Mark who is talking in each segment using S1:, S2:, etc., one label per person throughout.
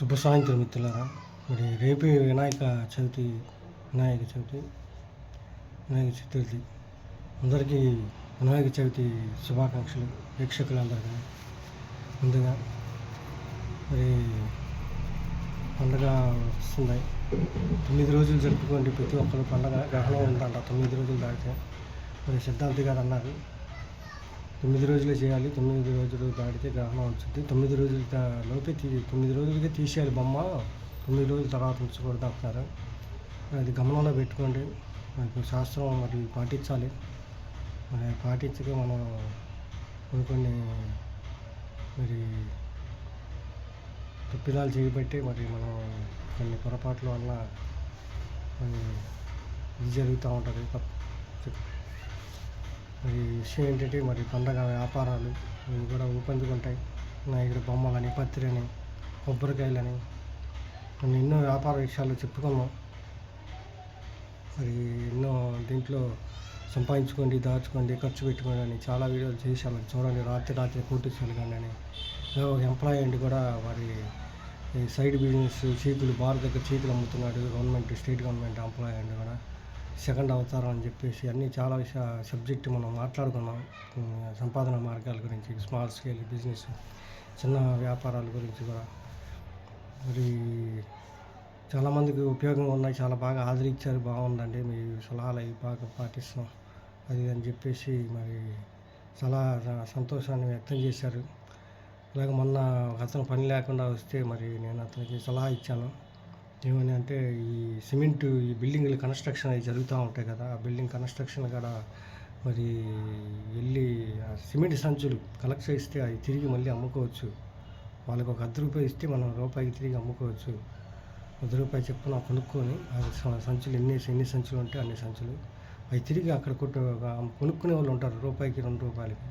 S1: శుభ సాయంత్రం మిత్రులారా. మరి రేపే వినాయక చవితి వినాయక చవితి వినాయక చతుర్థి అందరికీ వినాయక చవితి శుభాకాంక్షలు ప్రేక్షకులందరికీ ముందుగా మరి పండగ వస్తున్నాయి తొమ్మిది రోజులు జరుపుకోండి ప్రతి ఒక్కరు పండగ గ్రహణం ఉందంట తొమ్మిది రోజులు దాటితే. మరి సిద్ధార్థి గారు అన్నారు తొమ్మిది రోజులు చేయాలి తొమ్మిది రోజులు దాటితే గ్రహణం వచ్చింది తొమ్మిది రోజుల లోపే తీ తొమ్మిది రోజులకే తీసేయాలి బొమ్మ. తొమ్మిది రోజుల తర్వాత ఉంచకూడదు అంటున్నారు. అది గమనంలో పెట్టుకోండి. మనకు శాస్త్రం మరి పాటించాలి. మరి పాటించక మనం కొన్ని కొన్ని మరి తప్పిదాలు చేయబట్టి మరి మనం కొన్ని పొరపాట్ల వల్ల మరి ఇది జరుగుతూ ఉంటుంది తప్పు. మరి విషయం ఏంటంటే మరి పండగ వ్యాపారాలు ఇవి కూడా ఊపందుకుంటాయి. నా ఇక్కడ బొమ్మలని పత్తిరని కొబ్బరికాయలని. కొన్ని ఎన్నో వ్యాపార విషయాలు చెప్పుకున్నాం. మరి ఎన్నో దీంట్లో సంపాదించుకోండి దాచుకోండి ఖర్చు పెట్టుకోండి అని చాలా వీడియోలు చేశాము చూడండి రాత్రి రాత్రి కోటీశ్వరులు కానీ అని. ఒక ఎంప్లాయీ అండి కూడా వారి సైడ్ బిజినెస్ చీకులు బార్ దగ్గర చీకులు అమ్ముతున్నాడు. గవర్నమెంట్ స్టేట్ గవర్నమెంట్ ఎంప్లాయీ అండి కూడా. సెకండ్ అవతారం అని చెప్పేసి అన్నీ చాలా విషయ సబ్జెక్ట్ మనం మాట్లాడుకున్నాం. సంపాదన మార్గాల గురించి స్మాల్ స్కేల్ బిజినెస్ చిన్న వ్యాపారాల గురించి కూడా. మరి చాలామందికి ఉపయోగంగా ఉన్నాయి చాలా బాగా ఆదరించారు బాగుందండి. మీ సలహాలు అవి బాగా పాటిస్తాం. అది అని చెప్పేసి మరి చాలా సంతోషాన్ని వ్యక్తం చేశారు. అలాగే మొన్న అతను పని లేకుండా వస్తే మరి నేను అతనికి సలహా ఇచ్చాను. ఏమని అంటే ఈ సిమెంట్ ఈ బిల్డింగ్లు కన్స్ట్రక్షన్ అవి జరుగుతూ ఉంటాయి కదా ఆ బిల్డింగ్ కన్స్ట్రక్షన్ కూడా మరి వెళ్ళి ఆ సిమెంట్ సంచులు కలెక్ట్ చేస్తే అవి తిరిగి మళ్ళీ అమ్ముకోవచ్చు. వాళ్ళకి ఒక అర్ధ రూపాయి ఇస్తే మనం రూపాయికి తిరిగి అమ్ముకోవచ్చు. అర్ధ రూపాయి చెప్పున కొనుక్కొని సంచులు ఎన్ని ఎన్ని సంచులు ఉంటే అన్ని సంచులు అవి తిరిగి అక్కడ కొట్టు కొనుక్కునే వాళ్ళు ఉంటారు రూపాయికి రెండు రూపాయలకి.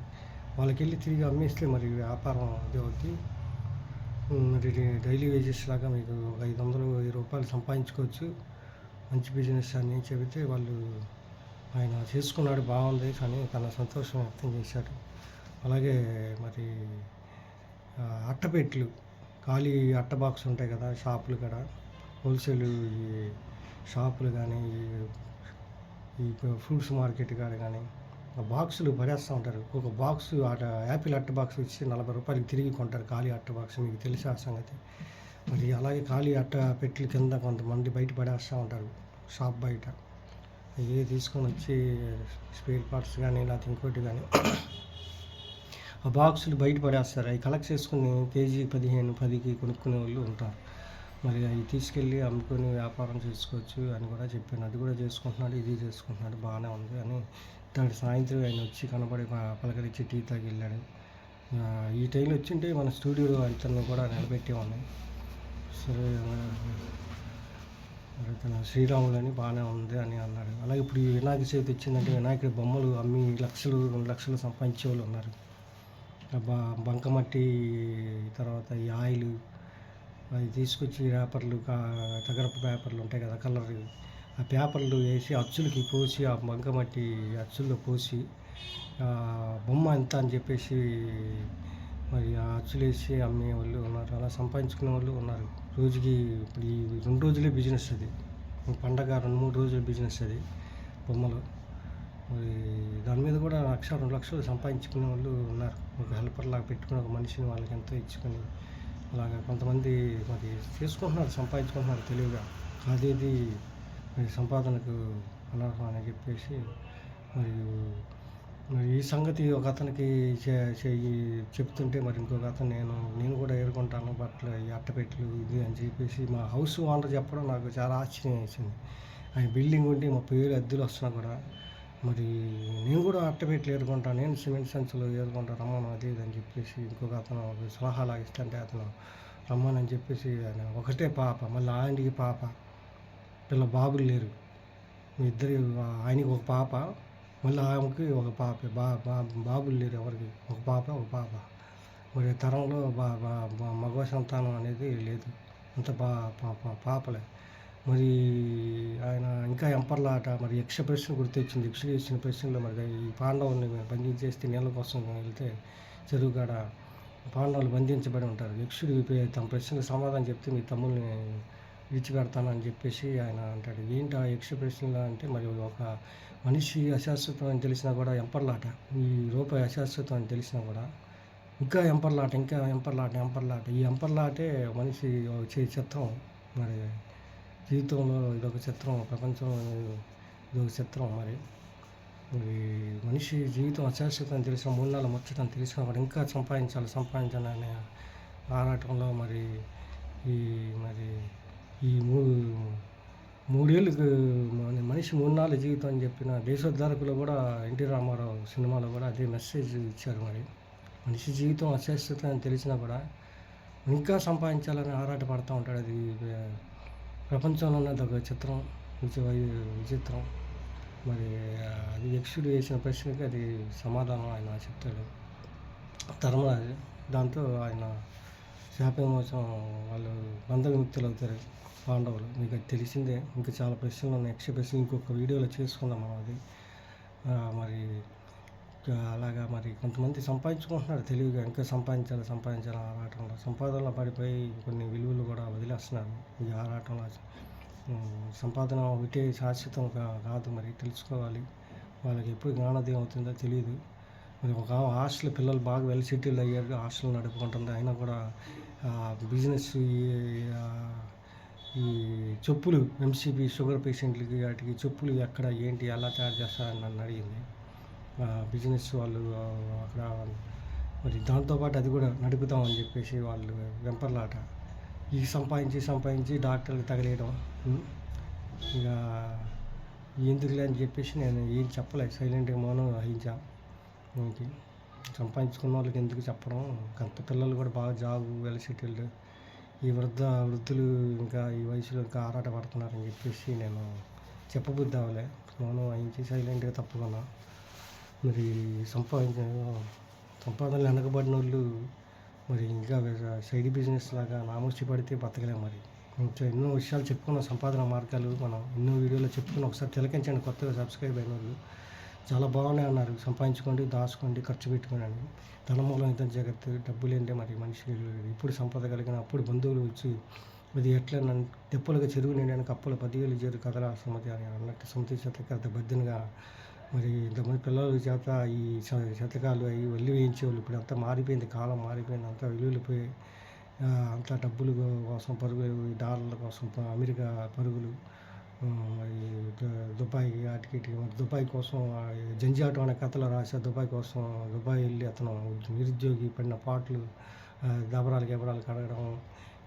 S1: వాళ్ళకి వెళ్ళి తిరిగి అమ్మేస్తే మరి వ్యాపారం అది అవుద్ది. మరి డైలీ వేజెస్ లాగా మీకు ఒక ఐదు వందలు వెయ్యి రూపాయలు సంపాదించుకోవచ్చు మంచి బిజినెస్ అని చెబితే వాళ్ళు ఆయన చేసుకున్నాడు బాగుంది కానీ తన సంతోషం వ్యక్తం చేశాడు అలాగే మరి అట్టపెట్లు ఖాళీ అట్ట బాక్స్ ఉంటాయి కదా షాపులు కూడా హోల్సేల్ ఈ షాపులు కానీ ఈ ఫ్రూట్స్ మార్కెట్ కాడ కానీ బాక్సులు భరేస్తూ ఉంటారు? ఒక బాక్స్ అట యాపిల్ అట్ట బాక్స్ ఇచ్చి నలభై రూపాయలకి తిరిగి కొంటారు. ఖాళీ అట్ట బాక్స్ మీకు తెలిసే ఆ సంగతి. మరి అలాగే ఖాళీ అట్ట పెట్లు కింద కొంతమంది బయట పడేస్తూ ఉంటారు. షాప్ బయట. ఇవి తీసుకొని వచ్చి స్పేర్ పార్ట్స్ కానీ లేకపోతే ఇంకోటి కానీ ఆ బాక్సులు బయట పడేస్తారు. అవి కలెక్ట్ చేసుకుని కేజీ పదిహేను పదికి కొనుక్కునే వాళ్ళు ఉంటారు. మరి అవి తీసుకెళ్ళి అమ్ముకొని వ్యాపారం చేసుకోవచ్చు అని కూడా చెప్పాను. అది కూడా చేసుకుంటున్నాడు ఇది చేసుకుంటున్నాడు బాగానే ఉంది అని దాని సాయంత్రం ఆయన వచ్చి కనబడి పలకరించి టీ తాగి వెళ్ళాడు ఈ టైంలో వచ్చింటే మన స్టూడియో అతను కూడా నిలబెట్టే ఉన్నాయి సరే తన శ్రీరాములని బాగానే ఉంది అని అన్నాడు. అలాగే ఇప్పుడు ఈ వినాయక చవితి వచ్చిందంటే వినాయకుడి బొమ్మలు అమ్మి లక్షలు రెండు లక్షలు సంపాదించే వాళ్ళు ఉన్నారు. బంకమట్టి తర్వాత ఈ ఆయిల్ అవి తీసుకొచ్చి పేపర్లు తగరపు పేపర్లు ఉంటాయి కదా కలర్ ఆ పేపర్లు వేసి అచ్చులకి పోసి ఆ బంకమట్టి అచ్చుల్లో పోసి బొమ్మ ఎంత అని చెప్పేసి మరి ఆ అచ్చులు వేసి అమ్మే వాళ్ళు ఉన్నారు. అలా సంపాదించుకునే వాళ్ళు ఉన్నారు. రోజుకి ఇప్పుడు ఈ రెండు రోజులే బిజినెస్ అది. పండగ రెండు మూడు రోజుల బిజినెస్ అది బొమ్మలు. మరి దాని మీద కూడా లక్ష రెండు లక్షలు సంపాదించుకునే వాళ్ళు ఉన్నారు. ఒక హెల్పర్ లాగా పెట్టుకుని ఒక మనిషిని వాళ్ళకి ఎంతో ఇచ్చుకొని అలాగా కొంతమంది మరి చేసుకుంటున్నారు సంపాదించుకుంటున్నారు తెలివిగా. అదేది మరి సంపాదనకు అనర్హం అని చెప్పేసి మరియు మరి ఈ సంగతి ఒక అతనికి చే- చెప్తుంటే మరి ఇంకొక అతను నేను నేను కూడా ఏరుకుంటాను బట్టలు ఈ అట్టపెట్లు ఇది అని చెప్పేసి మా హౌస్ ఓనర్ చెప్పడం నాకు చాలా ఆశ్చర్యం వేసింది. ఆయన బిల్డింగ్ ఉంటే ముప్పై వేలు అద్దెలు వస్తున్నా కూడా మరి నేను కూడా అట్టపెట్లు ఏరుకుంటాను నేను సిమెంట్ సంచులు ఏరుకుంటాను రమ్మను అది ఇది అని చెప్పేసి ఇంకొక అతను ఒక సలహా లాగిస్తుంటే అతను రమ్మని చెప్పేసి ఆయన ఒకటే పాప మళ్ళీ ఆయనకి పాప. పిల్ల బాబులు లేరు. మీ ఇద్దరి ఆయనకి ఒక పాప మళ్ళీ ఆమెకి ఒక పాప. బా బా బాబులు లేరు ఎవరికి? ఒక పాప ఒక పాప. మరి తరంలో బా బా మగ సంతానం అనేది లేదు. అంత బా పా- పా- పాపలే. మరి ఆయన ఇంకా ఎంపర్లాట మరి యక్ష ప్రశ్న గుర్తొచ్చింది. యక్షులు ఇచ్చిన ప్రశ్నలో మరి ఈ పాండవుల్ని బంధించేస్తే నీళ్ళ కోసం వెళ్తే చెరువుకాడ పాండవులు బంధించబడి ఉంటారు. యక్షుడు తమ ప్రశ్నకు సమాధానం చెప్తే మీ తమ్ముల్ని విడిచిపెడతానని చెప్పేసి ఆయన అంటాడు. ఏంటి ఆ ఎక్స్ప్రెషన్లో అంటే మరి ఒక మనిషి అశాశ్వతం అని తెలిసినా కూడా ఎంపర్లాట. ఈ రూపాయి అశాశ్వతం అని తెలిసినా కూడా ఇంకా ఎంపర్లాట ఇంకా ఎంపర్లాట ఎంపర్లాట. ఈ ఎంపర్లాటే మనిషి వచ్చే చిత్రం. మరి జీవితంలో ఇదొక చిత్రం ప్రపంచం ఇదొక చిత్రం మరి. మనిషి జీవితం అశాశ్వతం తెలిసిన మూడు నెలలు ముచ్చటం తెలిసినా కూడా ఇంకా సంపాదించాలి సంపాదించాలనే ఆరాటంలో మరి ఈ మరి ఈ మూడు మూడేళ్ళకు మనిషి మూడు నాలుగు జీవితం అని చెప్పిన దేశోద్ధారకులు కూడా ఎన్టీ రామారావు సినిమాలో కూడా అదే మెసేజ్ ఇచ్చారు మరి. మనిషి జీవితం అశాశ్వత అని తెలిసినా కూడా ఇంకా సంపాదించాలని ఆరాట పడుతూ ఉంటాడు. అది ప్రపంచంలో ఉన్నది ఒక చిత్రం విచి విచిత్రం. మరి అది యక్షుడు వేసిన ప్రశ్నకి అది సమాధానం ఆయన చెప్తాడు. ధర్మరాజు. దాంతో ఆయన శాప కోసం వాళ్ళు బంధ విముక్తులు అవుతారు పాండవులు. మీకు అది తెలిసిందే. ఇంకా చాలా ప్రశ్నలు ఉన్నాయి. ఎక్స్ట్రా ప్రశ్నలు ఇంకొక వీడియోలో చేసుకుందాం మనం అది. మరి అలాగా మరి కొంతమంది సంపాదించుకుంటున్నారు తెలివిగా. ఇంకా సంపాదించాలి సంపాదించాలి ఆరాటంలో. సంపాదనలో పడిపోయి కొన్ని విలువలు కూడా వదిలేస్తున్నారు. ఈ ఆరాటంలో సంపాదన ఒకటే శాశ్వతం కాదు మరి. తెలుసుకోవాలి. వాళ్ళకి ఎప్పుడు జ్ఞానోదయం అవుతుందో తెలియదు మరి ఒక హాస్టల్ పిల్లలు బాగా వెల్ సెటిల్ అయ్యారు. హాస్టల్ నడుపుకుంటుంది. అయినా కూడా బిజినెస్ ఈ చెప్పులు ఎంసీబీ షుగర్ పేషెంట్లకి వాటికి చెప్పులు ఎక్కడ ఏంటి ఎలా తయారు చేస్తారని నన్ను అడిగింది. బిజినెస్ వాళ్ళు అక్కడ మరి దాంతోపాటు అది కూడా నడుపుతామని చెప్పేసి వాళ్ళు వెంపర్లాట. ఈ సంపాదించి సంపాదించి డాక్టర్కి తగిలేయడం. ఇక ఎందుకులే అని చెప్పేసి నేను ఏం చెప్పలేదు సైలెంట్గా మౌనం వహించా సంపాదించుకున్న వాళ్ళకి ఎందుకు చెప్పడం? కొంత పిల్లలు కూడా బాగా జాబ్ వెల్ సెటిల్డ్ ఈ వృద్ధ వృద్ధులు ఇంకా ఈ వయసులో ఇంకా ఆరాట పడుతున్నారని చెప్పేసి నేను చెప్పబుద్ధి అవ్వలే మౌనం వహించి సైలెంట్గా తప్పుకున్నా. మరి సంపాదించిన సంపాదనలు వెనకబడిన వాళ్ళు మరి ఇంకా సైడ్ బిజినెస్ లాగా నామోషి పడితే బతకలేము మరి. ఇంకా ఎన్నో విషయాలు చెప్పుకున్న సంపాదన మార్గాలు మనం ఎన్నో వీడియోలో చెప్పుకున్న ఒకసారి తిలకించండి కొత్తగా సబ్స్క్రైబ్ అయిన వాళ్ళు చాలా బాగున్నాయి అన్నారు. సంపాదించుకోండి దాచుకోండి ఖర్చు పెట్టుకోండి అని. ధనమూలం ఎంత జాగ్రత్త డబ్బులు ఏంటే మరి? మనిషి ఇప్పుడు సంపద కలిగిన అప్పుడు బంధువులు వచ్చి అది ఎట్లా నన్ను చెరువు నిండానికి అప్పుల పదివేలు చేరు కథల సమ్మతి అని అన్నట్టు సమితి శతకర్త బద్దెనగా మరి ఇంతమంది పిల్లల చేత ఈ శతకాలు అవి వెళ్ళి వేయించేవాళ్ళు. ఇప్పుడు అంతా మారిపోయింది. కాలం మారిపోయింది. అంతా విలువలు పోయి అంతా డబ్బులు కోసం పరుగులు డాలర్ల కోసం అమెరికా పరుగులు దుబాయ్ వాటికి మరి దుబాయ్ కోసం ఆ, జంజాటం అనే కథలు రాసా దుబాయ్ కోసం దుబాయ్ వెళ్ళి అతను నిరుద్యోగి పడిన పాటలు దబరాలు గెబరాలు కడగడం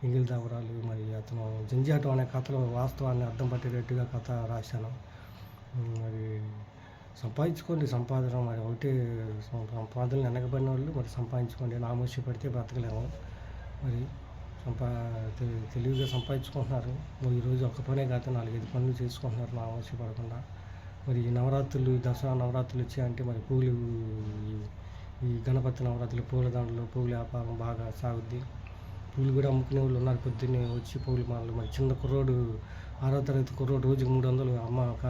S1: ఇంగిల్ దబరాలు మరి అతను జంజాటం అనే కథలో వాస్తవాన్ని అర్థం పట్టేటట్టుగా కథ రాశాను. మరి సంపాదించుకోండి సంపాదన మరి ఒకటే సంపాదనలు వెనకబడిన వాళ్ళు మరి సంపాదించుకోండి నామోషి పడితే బ్రతకలేము. మరి సంపా తెలివిగా సంపాదించుకుంటున్నారు. ఓ ఈరోజు ఒక్క పనే కాదు నాలుగైదు పనులు చేసుకుంటున్నారు నామోషి పడకుండా. మరి ఈ నవరాత్రులు దసరా నవరాత్రులు వచ్చాయంటే మరి పూలు ఈ- గణపతి నవరాత్రులు పూల దండలు పూల వ్యాపారం బాగా సాగుద్ది. పూలు కూడా అమ్ముకునే వాళ్ళు ఉన్నారు పొద్దున్నే వచ్చి పూలు మాలలు. మరి చిన్న కుర్రోడు ఆరో తరగతి కుర్రోడు రోజుకి మూడు వందలు అమ్మ ఒక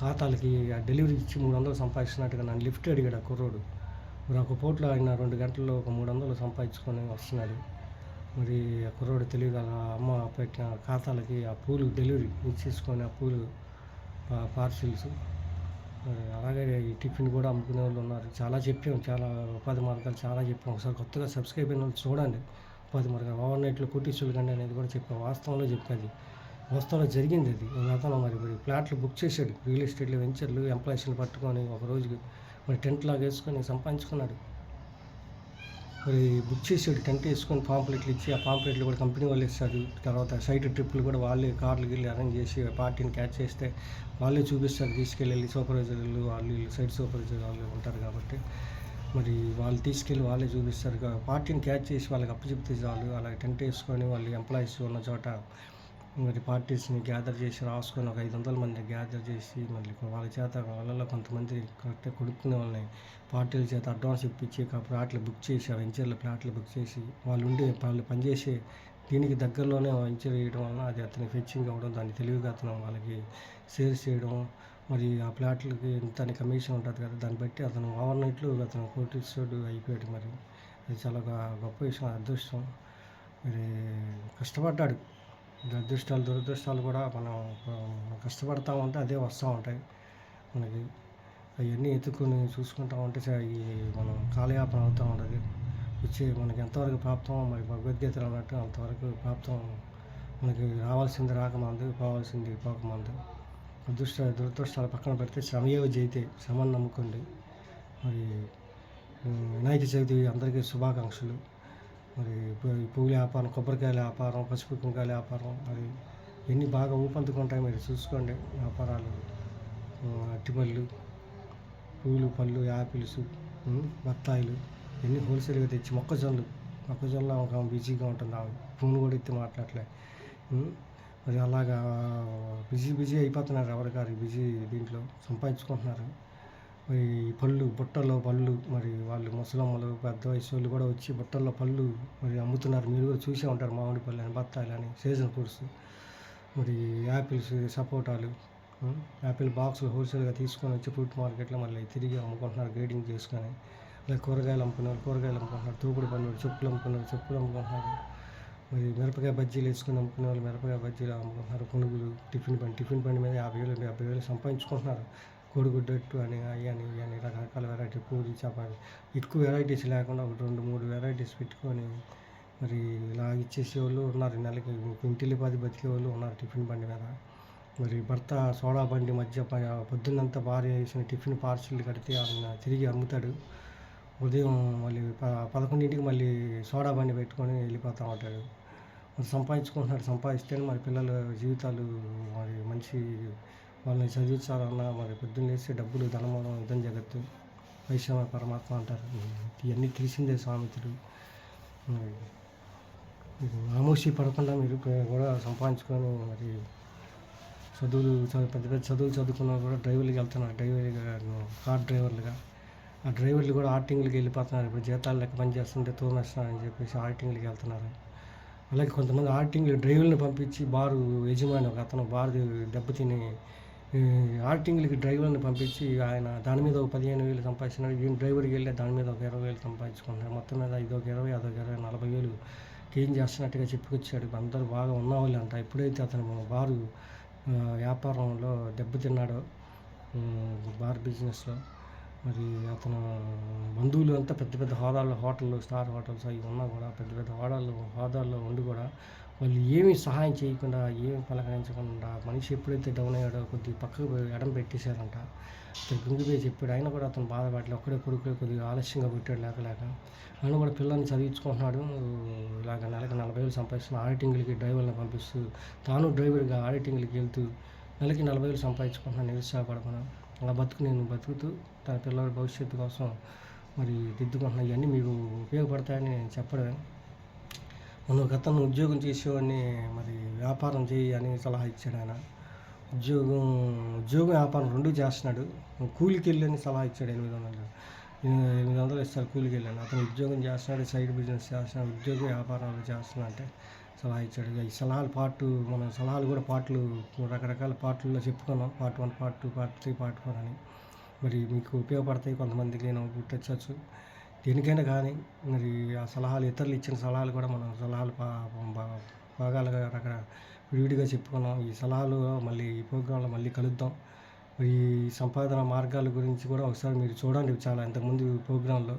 S1: ఖాతాలకి ఆ డెలివరీ ఇచ్చి మూడు వందలు సంపాదిస్తున్నట్టుగా నన్ను లిఫ్ట్ అడిగాడు ఆ కుర్రోడు. మరి ఒక పూటలో ఆయన రెండు గంటల్లో ఒక మూడు వందలు సంపాదించుకొని వస్తున్నాడు. మరి ఆ కుర్రోడు తెలియదు అమ్మ పెట్టిన ఖాతాలకి ఆ పూలు డెలివరీ ఇచ్చేసుకొని ఆ పూలు పార్సిల్స్ అలాగే ఈ టిఫిన్ కూడా అమ్ముకునే వాళ్ళు ఉన్నారు. చాలా చెప్పాం చాలా ఉపాధి మార్గాలు చాలా చెప్పాం. ఒకసారి కొత్తగా సబ్స్క్రైబ్ అయిన వాళ్ళు చూడండి. ఉపాధి మార్గాలు ఓవర్ నైట్లో కుట్టించులు కండి అనేది కూడా చెప్పాం. వాస్తవంలో చెప్పేది వాస్తవంలో జరిగింది అది. అతను మరి మరి ఫ్లాట్లు బుక్ చేశాడు రియల్ ఎస్టేట్లో వెంచర్లు ఎంప్లాయీస్ని పట్టుకొని ఒక రోజుకి మరి టెంట్ లాగా వేసుకొని సంపాదించుకున్నాడు. మరి బుక్ చేసాడు టెంట్ వేసుకొని పాంప్లెట్లు ఇచ్చి ఆ పాంప్లెట్లు కూడా కంపెనీ వాళ్ళు ఇస్తారు. తర్వాత సైట్ ట్రిప్పులు కూడా వాళ్ళే కార్లు గిల్లి అరేంజ్ చేసి పార్టీని క్యాచ్ చేస్తే వాళ్ళే చూపిస్తారు. తీసుకెళ్ళి సూపర్వైజర్లు వాళ్ళు వీళ్ళు సైట్ సూపర్వైజర్ వాళ్ళు ఉంటారు కాబట్టి. మరి వాళ్ళు తీసుకెళ్ళి వాళ్ళే చూపిస్తారు. పార్టీని క్యాచ్ చేసి వాళ్ళకి అప్పచెప్తే చాలు. అలాగే టెంట్ వేసుకొని వాళ్ళు ఎంప్లాయీస్ ఉన్న చోట మరి పార్టీస్ని గ్యాదర్ చేసి రాసుకొని ఒక ఐదు వందల మంది గ్యాదర్ చేసి మళ్ళీ వాళ్ళ చేత వాళ్ళలో కొంతమంది కరెక్ట్గా కొడుకునే వాళ్ళని పార్టీల చేత అడ్వాన్స్ ఇప్పించి ఆ ప్లాట్లు బుక్ చేసి ఆ వెంచర్ల ప్లాట్లు బుక్ చేసి వాళ్ళు ఉండి వాళ్ళు పనిచేసే దీనికి దగ్గరలోనే వెంచర్ వేయడం వలన అది అతని ఫెచ్చింగ్ అవ్వడం దాన్ని తెలివిగా అతను వాళ్ళకి సేల్స్ చేయడం మరి ఆ ప్లాట్లకి ఎంత కమిషన్ ఉంటుంది కదా దాన్ని బట్టి అతను ఓవర్ నైట్లో అతను కోటీశ్వరుడు అయిపోయాడు మరి. అది చాలా గొప్ప విషయం అదృష్టం. మరి కష్టపడ్డాడు. అదృష్టాలు దురదృష్టాలు కూడా మనం కష్టపడతా ఉంటే అదే వస్తూ ఉంటాయి. మనకి అవన్నీ ఎత్తుకుని చూసుకుంటా ఉంటే ఈ మనం కాలయాపన అవుతూ ఉంటుంది. వచ్చి మనకి ఎంతవరకు ప్రాప్తం మరి భగవద్గీతలు అన్నట్టు అంతవరకు ప్రాప్తం మనకి రావాల్సింది రాకమందు పోవాల్సింది పోకమందు. అదృష్ట దురదృష్టాలు పక్కన పెడితే శ్రమయేవ జయితే శ్రమను నమ్ముకోండి. మరి వినాయక చవితి అందరికీ శుభాకాంక్షలు. మరి పువ్వుల వ్యాపారం కొబ్బరికాయల వ్యాపారం పసుపు కుంకాయల వ్యాపారం మరి ఎన్ని బాగా ఊపందుకుంటాయి మీరు చూసుకోండి వ్యాపారాలు. అట్టిపళ్ళు అరటిపళ్ళు పూలు పళ్ళు యాపిల్స్ బత్తాయిలు ఎన్ని హోల్సేల్గా తెచ్చి మొక్కజొన్నలు మొక్కజొన్న ఒక బిజీగా ఉంటుంది ఆమె ఫోన్ కూడా ఎత్తి మాట్లాడలే. మరి అలాగా బిజీ బిజీ అయిపోతున్నారు ఎవరికారు బిజీ దీంట్లో సంపాదించుకుంటున్నారు. మరి ఈ పళ్ళు బుట్టల్లో పళ్ళు మరి వాళ్ళు ముసలమ్మలు పెద్ద వయసు వాళ్ళు కూడా వచ్చి బుట్టల్లో పళ్ళు మరి అమ్ముతున్నారు. మీరు కూడా చూసే ఉంటారు మామిడి పళ్ళు అని బత్తాయిలు అని సీజన్ ఫ్రూట్స్ మరి యాపిల్స్ సపోటాలు యాపిల్ బాక్సులు హోల్సేల్గా తీసుకొని వచ్చి ఫ్రూట్ మార్కెట్లో మళ్ళీ తిరిగి అమ్ముకుంటున్నారు గ్రేడింగ్ చేసుకొని. ఇలా కూరగాయలు అమ్ముకున్నారు కూరగాయలు అమ్ముకుంటున్నారు తూపుడు పన్నుడు చెప్పులు అమ్ముకున్నారు చెప్పులు అమ్ముకుంటున్నారు. మరి మిరపకాయ బజ్జీలు వేసుకుని అమ్ముకునే వాళ్ళు మిరపకాయ బజ్జీలు అమ్ముకుంటున్నారు. కొనుగోలు టిఫిన్ బండి టిఫిన్ బండి మీద యాభై వేలు డెబ్బై వేలు సంపాదించుకుంటున్నారు. కోడిగుడ్డట్టు అని అవి అని అని రకరకాల వెరైటీ పూరి చపాతి ఎక్కువ వెరైటీస్ లేకుండా ఒక రెండు మూడు వెరైటీస్ పెట్టుకొని మరి ఇలా ఇచ్చేసేవాళ్ళు ఉన్నారు. నెలకి ఇంటిల్లిపాది బతికే వాళ్ళు ఉన్నారు టిఫిన్ బండి మీద. మరి భర్త సోడా బండి మధ్య పొద్దున్నంతా భార్య వేసిన టిఫిన్ పార్సిల్ కడితే ఆయన తిరిగి అమ్ముతాడు. ఉదయం మళ్ళీ ప పదకొండింటికి మళ్ళీ సోడా బండి పెట్టుకొని వెళ్ళిపోతూ ఉంటాడు. సంపాదించుకుంటున్నాడు సంపాదిస్తేనే మరి పిల్లల జీవితాలు మరి మంచి వాళ్ళని చదివించాలన్నా మరి పొద్దున్న లేచి డబ్బులు ధనమూలం ఇదం జగత్తు వైశ్వ పరమాత్మ అంటారు. ఇవన్నీ తెలిసిందే స్వామితులు. ఆమోషి పడకుండా మీరు కూడా సంపాదించుకొని మరి చదువులు పెద్ద పెద్ద చదువులు చదువుకున్నా కూడా డ్రైవర్లకి వెళ్తున్నారు. డ్రైవర్గా కార్ డ్రైవర్లుగా. ఆ డ్రైవర్లు కూడా ఆర్టింగ్లకి వెళ్ళిపోతున్నారు. ఇప్పుడు జీతాలు లెక్క పని చేస్తుంటే తోమేస్తున్నారని చెప్పేసి ఆర్టింగ్లకి వెళ్తున్నారు. అలాగే కొంతమంది ఆర్టింగ్లు డ్రైవర్ని పంపించి బారు యజమాని ఒక అతను బారు దెబ్బతిని ఆర్టింగ్లకి డ్రైవర్ని పంపించి ఆయన దాని మీద ఒక పదిహేను వేలు సంపాదించినాడు ఈయన డ్రైవర్కి వెళ్ళి దాని మీద ఒక ఇరవై వేలు సంపాదించుకున్నాడు మొత్తం మీద ఇదొక ఇరవై అదొక ఇరవై నలభై వేలు క్లీన్ చేస్తున్నట్టుగా చెప్పుకొచ్చాడు. అందరూ బాగా ఉన్నవాళ్ళు అంట ఎప్పుడైతే అతను బారు వ్యాపారంలో దెబ్బతిన్నాడో బార్ బిజినెస్లో మరి అతను బంధువులు అంతా పెద్ద పెద్ద హోదాల్లో హోటళ్ళు స్టార్ హోటల్స్ అవి ఉన్నా కూడా పెద్ద పెద్ద హోదాల్లో హోదాల్లో ఉండి కూడా వాళ్ళు ఏమీ సహాయం చేయకుండా ఏమి పలకరించకుండా మనిషి ఎప్పుడైతే డౌన్ అయ్యాడో కొద్ది పక్కకు పోయి ఎడం పెట్టేశారంట. అతను గుంగిపోయి చెప్పాడు. ఆయన కూడా అతను బాధపడలే ఒక్కడే కొడుకులే కొద్దిగా ఆలస్యంగా పుట్టాడు లేక లేక. ఆయన కూడా పిల్లల్ని చదివించుకుంటున్నాడు. ఇలాగ నెలకి నలభై వేలు సంపాదిస్తున్న ఆడిటింగ్లకి డ్రైవర్ని పంపిస్తూ తాను డ్రైవర్గా ఆడిటింగ్లకి వెళ్తూ నెలకి నలభై వేలు సంపాదించుకుంటున్నాను నిరుత్సాహపడకుండా అలా బతుకు నేను బతుకుతూ తన పిల్లల భవిష్యత్తు కోసం మరి దిద్దుకుంటున్నా ఇవన్నీ మీకు ఉపయోగపడతాయని నేను చెప్పడమే. మొన్న గతంలో ఉద్యోగం చేసేవాడిని మరి వ్యాపారం చేయి అని సలహా ఇచ్చాడు ఆయన. ఉద్యోగం ఉద్యోగం వ్యాపారం రెండు చేస్తున్నాడు. కూలికి వెళ్ళని సలహా ఇచ్చాడు ఎనిమిది వందలు. ఎనిమిది వందలు ఇస్తారు కూలికి వెళ్ళాను అతను ఉద్యోగం చేస్తున్నాడు సైడ్ బిజినెస్ చేస్తున్నాడు ఉద్యోగ వ్యాపారాలు చేస్తున్నా అంటే సలహా ఇచ్చాడు. ఈ సలహాలు పార్ట్ మన సలహాలు కూడా పాటలు రకరకాల పాటల్లో చెప్పుకున్నాం. Part one part two part three part four అని. మరి మీకు ఉపయోగపడతాయి కొంతమందికి నేను గుర్తించవచ్చు దేనికైనా కానీ మరి ఆ సలహాలు ఇతరులు ఇచ్చిన సలహాలు కూడా మనం సలహాలు భాగాలుగా రకర విడివిడిగా చెప్పుకున్నాం. ఈ సలహాలు మళ్ళీ ఈ ప్రోగ్రాంలో మళ్ళీ కలుద్దాం. ఈ సంపాదన మార్గాల గురించి కూడా ఒకసారి మీరు చూడండి చాలా ఇంతకుముందు ప్రోగ్రాంలో.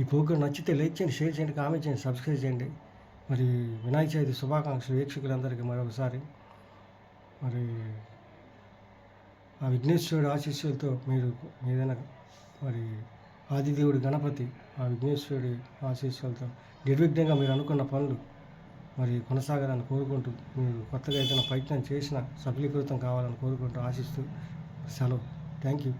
S1: ఈ ప్రోగ్రాం నచ్చితే లైక్ చేయండి షేర్ చేయండి కామెంట్ చేయండి సబ్స్క్రైబ్ చేయండి. మరి వినాయక చవితి శుభాకాంక్షలు వీక్షకులందరికీ మరొకసారి. మరి ఆ విఘ్నేశ్వరుడు ఆశీస్సులతో మీరు ఏదైనా మరి ఆదిదేవుడు గణపతి ఆ విఘ్నేశ్వరుడి ఆశీస్సులతో నిర్విఘ్నంగా మీరు అనుకున్న పనులు మరి కొనసాగాలని కోరుకుంటూ మీరు కొత్తగా ఏదైనా ప్రయత్నం చేసిన సఫలీకృతం కావాలని కోరుకుంటూ ఆశిస్తూ సెలవు. Thank you.